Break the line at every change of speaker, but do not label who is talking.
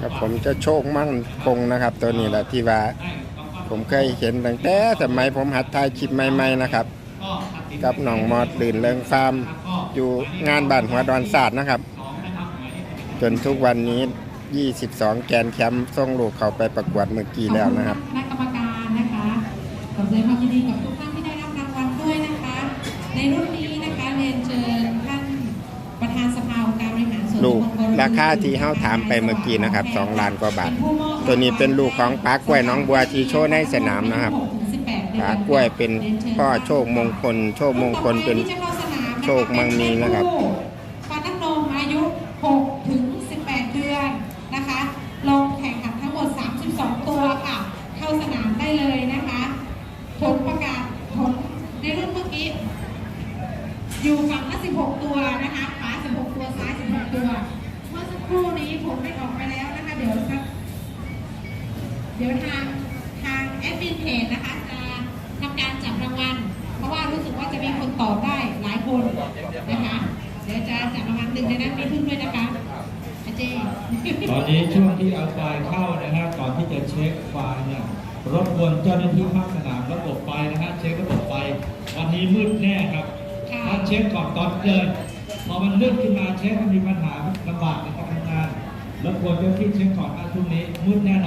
ครับผมจะโชคมั่งคงนะครับ ตัวนี้แหละที่ว่า
ได้ต้องก็
ผมเคยเห็นตั้งแต่สมัยผมหัดถ่ายคลิปใหม่ๆนะครับ
ก็ตัดสิน
กับน้องมอดลื่นเริงฟาร์มอยู่งานบ้านหัวดอนศาสตร์นะครับ
สองนะครับหมายเลขสิบเอ็ด
จนทุกวันนี้ 22 แกนแคมป์ส่งลูกเขาไปประกวดเมื่อกี้แล้วนะครับ
ขอณคณะกรรมการนะคะขอแสดงความยินดีกับทุกท่านที่ได้รับรางวัลด้วยนะคะ ในรุ่นนี้นะคะเรียนเชิญท่านประธานสภาองค์การบริหารส่วน
ลูก
ตำบล
ราคาที่เฮาถามไปเมื่อกี้นะครับ2ล้านกว่าบาท ตัวนี้เป็นลูกของปลากล้วยน้องบัวที่โชว์ในสนามนะครับปลากล้วยเป็นพ่อโชคมงคล โชคมงคลเป็นโชคมังมีนะครับ
ฟันน้ำนมอายุ6ถึง18 เดือนนะคะลงแข่งขันทั้งหมด 32 ตัวค่ะ เข้าสนามได้เลยนะคะผลประกาศผลในรุ่นเมื่อกี้ อยู่ฝั่งละ16 ตัวนะคะขวา16 ตัว ซ้าย 16 ตัว เมื่อสัก ครู่นี้ผลได้ออกไปแล้วนะคะ เดี๋ยวสักเดี๋ยวทางทางแอดมินเพจนะคะจะทำการจับรางวัล เพราะว่ารู้สึกว่าจะมีคนตอบได้หลายคนนะคะ เดี๋ยวจะจับรางวัลหนึ่งในนั้นมีพึ่งด้วยนะคะอาเจ
ตอนนี้ช่วงที่เอาไฟล์เข้านะครับ ก่อนที่จะเช็คไฟล์เนี่ยรบกวนเจ้าหน้าที่ภาคสนามระบบไฟนะฮะเช็คระบบไฟวันนี้มืดแน่ครับ
ค่ะ
ถ้าเช็คก่อนตอนเลย พอมันเลื่อนขึ้นมาเช็คมันมีปัญหาลำบากในการทำงานรบกวนเจ้าที่เช็คก่อนว่าช่วงนี้มืดแน่นอน